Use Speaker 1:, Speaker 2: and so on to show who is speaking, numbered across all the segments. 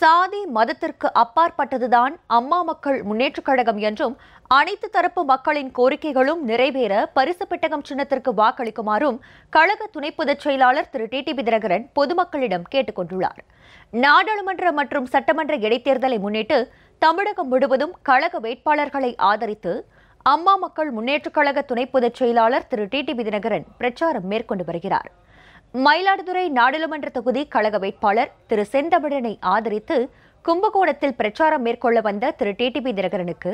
Speaker 1: சாதி மதத்திற்கு அப்பாற்பட்டதுதான் அம்மா மக்கள் முன்னேற்றக் கழகம் என்றும் அனைத்து தரப்பு மக்களின் கோரிக்கைகளும் நிறைவேற பரிசு பெட்டகம் சின்னத்திற்கு வாக்களிக்குமாறும் கழக துணை பொதுச் செயலாளர் திரு. டிடிவி தினகரன் பொதுமக்களிடம் கேட்டுக் கொண்டுள்ளார். நாடாளுமன்ற மற்றும் சட்டமன்ற இடைத்தேர்தலை முன்னிட்டு தமிழகம் முழுவதும் கழக வேட்பாளர்களை ஆதரித்து அம்மா மக்கள் முன்னேற்றக் கழக துணை பொதுச் செயலாளர் திரு. டிடிவி தினகரன் பிரச்சாரம் மேற்கொண்டு வருகிறார். மயிலாடுதுறை நாடாளுமன்ற தொகுதி கழக வேட்பாளர் திரு செந்தமிழனை ஆதரித்து கும்பகோணத்தில் பிரச்சாரம் மேற்கொள்ள வந்த திரு டிடிபி தினகரனுக்கு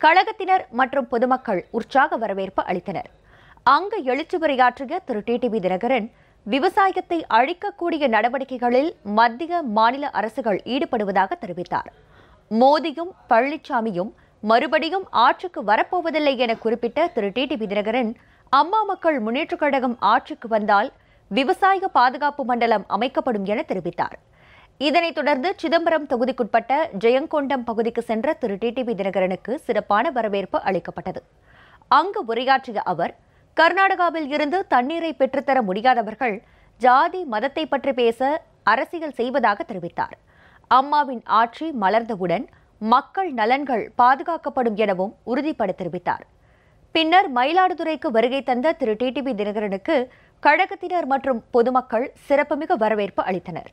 Speaker 1: கழகத்தினர் மற்றும் பொதுமக்கள் உற்சாக வரவேற்பு அளித்தனர். அங்கு எழுச்சி உரையாற்றிய திரு டிடிபி தினகரன் விவசாயத்தை அழிக்கக்கூடிய நடவடிக்கைகளில் மத்திய மாநில அரசுகள் ஈடுபடுவதாக தெரிவித்தார். மோடியும் பழனிசாமியும் மறுபடியும் ஆட்சிக்கு வரப்போவதில்லை என குறிப்பிட்ட திரு டிடிபி தினகரன் அம்மா மக்கள் முன்னேற்றக் கழகம் ஆட்சிக்கு வந்தால் விவசாய பாதுகாப்பு மண்டலம் அமைக்கப்படும் என தெரிவித்தார். இதனைத் தொடர்ந்து சிதம்பரம் தொகுதிக்குட்பட்ட ஜெயங்கொண்டம் பகுதிக்கு சென்ற திரு. டிடிபி தினகரனுக்கு சிறப்பான வரவேற்பு அளிக்கப்பட்டது. அங்கு உரையாற்றிய அவர் கர்நாடகாவில் இருந்து தண்ணீரை பெற்றுத்தர முடியாதவர்கள் ஜாதி மதத்தை பற்றி பேச அரசியல் செய்வதாக தெரிவித்தார். அம்மாவின் ஆட்சி மலர்ந்தவுடன் மக்கள் நலன்கள் பாதுகாக்கப்படும் எனவும் உறுதிபட தெரிவித்தார். பின்னர் மயிலாடுதுறைக்கு வருகை தந்த திரு. டிடிபி தினகரனுக்கு கழகத்தினர் மற்றும் பொதுமக்கள் சிறப்புமிகு வரவேற்பு அளித்தனர்.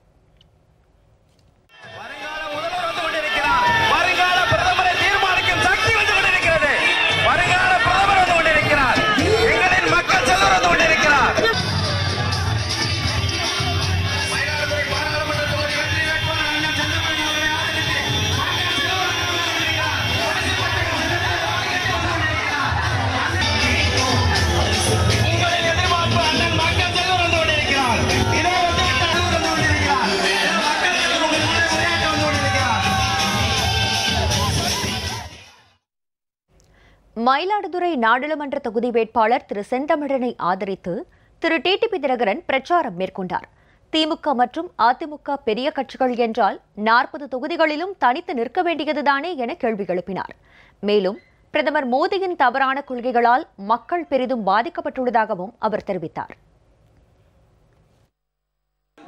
Speaker 2: மயிலாடுதுறை
Speaker 1: நாடாளுமன்ற தொகுதி வேட்பாளர் திரு செந்தமிழனை ஆதரித்து திரு டிடிபி தினகரன் பிரச்சாரம் மேற்கொண்டார். திமுக மற்றும் அதிமுக பெரிய கட்சிகள் என்றால் நாற்பது தொகுதிகளிலும் தனித்து நிற்க வேண்டியதுதானே என கேள்வி எழுப்பினார். மேலும் பிரதமர் மோடியின் தவறான கொள்கைகளால் மக்கள் பெரிதும் பாதிக்கப்பட்டுள்ளதாகவும் அவர் தெரிவித்தார்.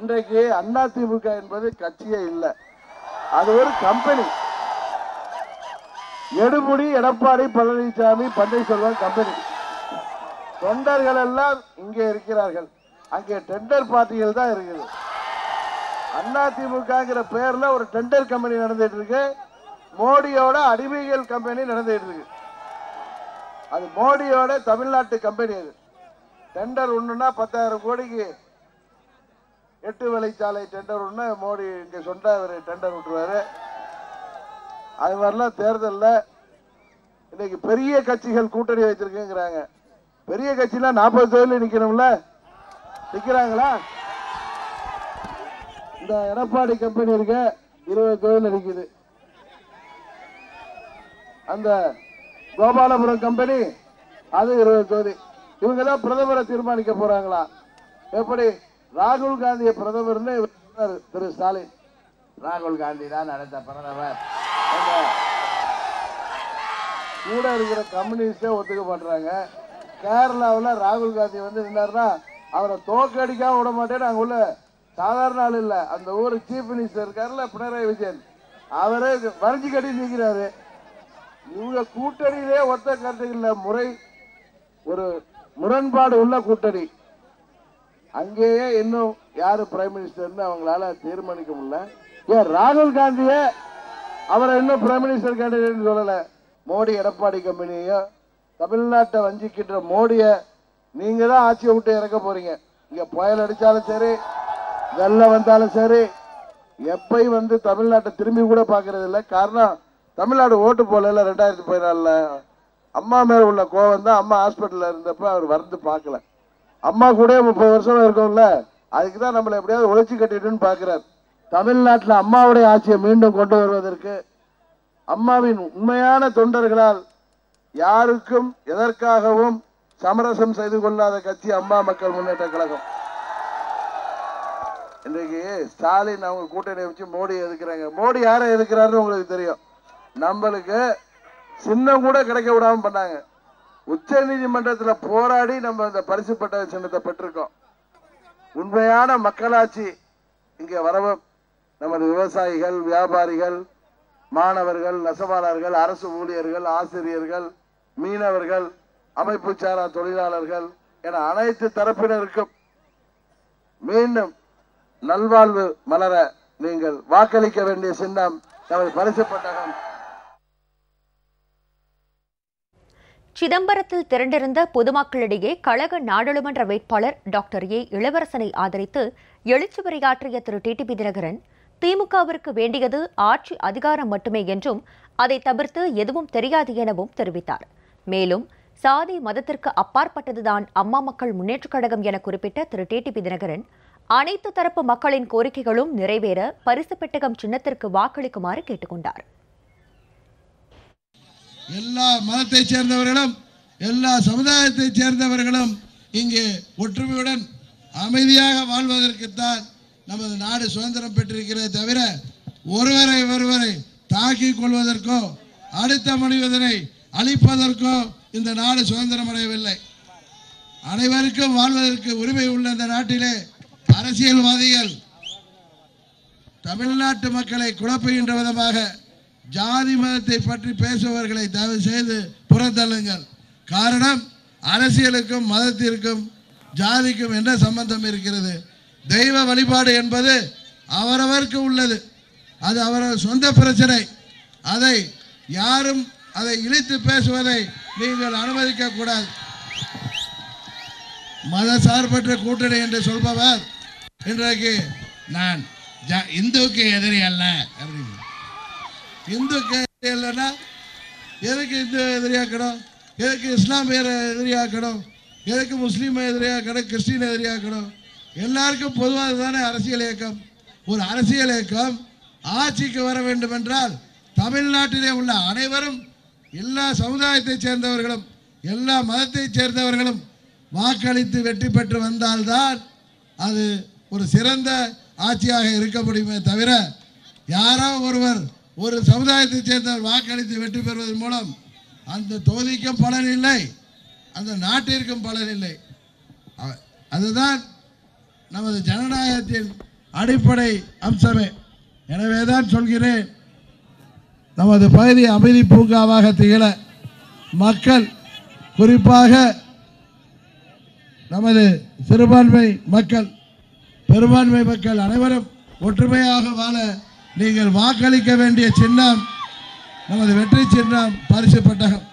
Speaker 3: இன்றைக்கு அதிமுக என்பது கட்சியே இல்லை. அது ஒரு கம்பெனி எடுமுடி எடப்பாடி பழனிசாமி பன்னீர்செல்வம் கம்பெனி தொண்டர்கள் எல்லாம் இங்கே இருக்கிறார்கள். அங்கே டெண்டர் பார்ட்டிகள் தான் இருக்குது. அதிமுகங்கிற பேர்ல ஒரு டெண்டர் கம்பெனி நடந்துட்டு இருக்கு. மோடியோட அடிமைகள் கம்பெனி நடந்துட்டு இருக்கு. அது மோடியோட தமிழ்நாட்டு கம்பெனி அது. டெண்டர் ஒண்ணுன்னா பத்தாயிரம் கோடிக்கு எட்டு வழிச்சாலை டெண்டர் ஒன்று மோடி இங்க சொன்னா டெண்டர் விட்டுருவாரு. அது மாதிரிலாம் தேர்தலில் இன்னைக்கு பெரிய கட்சிகள் கூட்டணி வச்சிருக்குங்கிறாங்க. பெரிய கட்சிலாம் நாற்பது தொழில் நிற்கணும்ல நிற்கிறாங்களா இந்த எடப்பாடி கம்பெனி இருக்க இருபது தொழில் நிற்குது அந்த கோபாலபுரம் கம்பெனி அது இருபது தொகுதி. இவங்க தான் பிரதமரை தீர்மானிக்க போறாங்களா? எப்படி? ராகுல் காந்தியை பிரதமர்னு இவர் திரு ஸ்டாலின். ராகுல் காந்தி தான் அடுத்த பிரதமர். கூட இருக்கிற கம்யூனிஸ்டே ஒத்துக்க மாட்டுறாங்க கேரளாவில் ராகுல் காந்தி வந்து நின்னாருன்னா அவரை தோக்கடிக்காம விட மாட்டேன்னு அங்க உள்ள சாதாரண ஆள் இல்லை. அந்த ஊர் சீஃப் மினிஸ்டர் இருக்காருல்ல பினராயி விஜயன். அவரே வரைஞ்சு கட்டி நிற்கிறாரு இவங்க கூட்டணியிலே ஒத்த கருத்துக்கள்ல முறை ஒரு முரண்பாடு உள்ள கூட்டணி. அங்கேயே இன்னும் யாரு பிரைம் மினிஸ்டர்னு அவங்களால தீர்மானிக்க முடியல. ஏன் ராகுல் காந்தியே அவரை இன்னும் பிரைம் மினிஸ்டர் கேண்டிடேட் சொல்லல. மோடி எடப்பாடி கம்பெனியையும் தமிழ்நாட்டை வஞ்சிக்கின்ற மோடிய நீங்க தான் ஆட்சியை விட்டு இறக்க போறீங்க. இங்க புயல் அடிச்சாலும் சரி வெள்ள வந்தாலும் சரி எப்பயும் வந்து தமிழ்நாட்டை திரும்பி கூட பாக்குறது இல்லை. காரணம் தமிழ்நாடு ஓட்டு போடல ரெண்டாயிரத்தி பதினாலுல. அம்மா மேல உள்ள கோவம் தான் அம்மா ஹாஸ்பிட்டல்ல இருந்தப்ப அவர் வந்து பார்க்கல. அம்மா கூட முப்பது வருஷம் இருக்கும்ல. அதுக்கு தான் நம்மளை எப்படியாவது ஒழிச்சு கட்டிட்டுன்னு பாக்குறாரு தமிழ்நாட்டில் அம்மாவுடைய ஆட்சியை மீண்டும் கொண்டு வருவதற்கு அம்மாவின் உண்மையான தொண்டர்களால் யாருக்கும் எதற்காகவும் சமரசம் செய்து கொள்ளாத கட்சி அம்மா மக்கள் முன்னேற்ற கழகம். இன்றைக்கு ஸ்டாலின் அவங்க கூட்டணி வச்சு மோடி எதுக்குறாங்க மோடி யாரை எதுக்குறாருன்னு உங்களுக்கு தெரியும். நம்மளுக்கு சின்னம் கூட கிடைக்க விடாம பண்ணாங்க. உச்ச நீதிமன்றத்தில் போராடி நம்ம இந்த பரிசு பட்ட சின்னத்தை பெற்றிருக்கோம். உண்மையான மக்களாட்சி இங்கே வரவும்
Speaker 4: நமது விவசாயிகள் வியாபாரிகள் மாணவர்கள் நெசவாளர்கள் அரசு ஊழியர்கள் ஆசிரியர்கள் மீனவர்கள் அமைப்பு சாரா தொழிலாளர்கள் என அனைத்து தரப்பினருக்கும் மீண்டும் நல்வாழ்வு மலர நீங்கள் வாக்களிக்க வேண்டிய சின்னம் நமது பரிசு பட்டகம்.
Speaker 1: சிதம்பரத்தில் திரண்டிருந்த பொதுமக்களிடையே கழக நாடாளுமன்ற வேட்பாளர் டாக்டர் ஏ இளவரசனை ஆதரித்து எழுச்சி உரையாற்றிய திரு டிடிபி தினகரன் திமுகவிற்கு வேண்டியது ஆட்சி அதிகாரம் மட்டுமே என்றும் அதை தவிர்த்து எதுவும் தெரியாது எனவும் தெரிவித்தார். மேலும் சாதி மதத்திற்கு அப்பாற்பட்டதுதான் அம்மா மக்கள் முன்னேற்றக் கழகம் என குறிப்பிட்ட திரு. டிடிபி தினகரன் அனைத்து தரப்பு மக்களின் கோரிக்கைகளும் நிறைவேற பரிசு பெட்டகம் சின்னத்திற்கு வாக்களிக்குமாறு கேட்டுக்கொண்டார்.
Speaker 3: எல்லா மதத்தைச் சேர்ந்தவர்களும் எல்லா சமுதாயத்தைச் சேர்ந்தவர்களும் இங்கே ஒற்றுமையுடன் அமைதியாக வாழ்வதற்குத்தான் நமது நாடு சுதந்திரம் பெற்றிருக்கிறதே தவிர ஒருவரை ஒருவரை தாக்கிக் கொள்வதற்கோ அடுத்த மனிதனை அழிப்பதற்கோ இந்த நாடு சுதந்திரம் அடையவில்லை. அனைவருக்கும் வாழ்வதற்கு உரிமை உள்ள இந்த நாட்டிலே அரசியல்வாதிகள் தமிழ்நாட்டு மக்களை குழப்புகின்ற விதமாக ஜாதி மதத்தை பற்றி பேசுபவர்களை தயவு செய்து புறந்தள்ளுங்கள். காரணம் அரசியலுக்கும் மதத்திற்கும் ஜாதிக்கும் என்ன சம்பந்தம் இருக்கிறது? தெய்வ வழிபாடு என்பது அவரவருக்கு உள்ளது. அது அவரவர் சொந்த பிரச்சனை. அதை யாரும் அதை இழித்து பேசுவதை நீங்கள் அனுமதிக்க கூடாது. மத சார்பற்ற கூட்டணி என்று சொல்பவர் இன்றைக்கு நான். ஜ- எதிரி அல்ல அப்படின்னு. இந்துக்கு எதிரி இல்லைன்னா எதுக்கு இந்து எதிரியாக்கணும்? எதுக்கு இஸ்லாமியரை எதிரியாக்கணும்? எதுக்கு முஸ்லீமை எதிரியாக்கணும்? கிறிஸ்டின் எதிரியாக்கணும்? எல்லாருக்கும் பொதுவாக தானே அரசியல் இயக்கம்? ஒரு அரசியல் இயக்கம் ஆட்சிக்கு வர வேண்டும் என்றால் தமிழ்நாட்டிலே உள்ள அனைவரும் எல்லா சமுதாயத்தைச் சேர்ந்தவர்களும் எல்லா மதத்தைச் சேர்ந்தவர்களும் வாக்களித்து வெற்றி பெற்று வந்தால்தான் அது ஒரு சிறந்த ஆட்சியாக இருக்க முடியுமே தவிர யாரோ ஒருவர் ஒரு சமுதாயத்தைச் சேர்ந்தவர் வாக்களித்து வெற்றி பெறுவதன் மூலம் அந்த தொகுதிக்கும் பலன் இல்லை அந்த நாட்டிற்கும் பலன் இல்லை. அதுதான் நமது ஜனநாயகத்தின் அடிப்படை அம்சமே. எனவே தான் சொல்கிறேன் நமது பகுதி அமைதி பூங்காவாக திகழ மக்கள் குறிப்பாக நமது சிறுபான்மை மக்கள் பெரும்பான்மை மக்கள் அனைவரும் ஒற்றுமையாக வாழ நீங்கள் வாக்களிக்க வேண்டிய சின்னம் நமது வெற்றி சின்னம் பரிசு பெட்டகம்.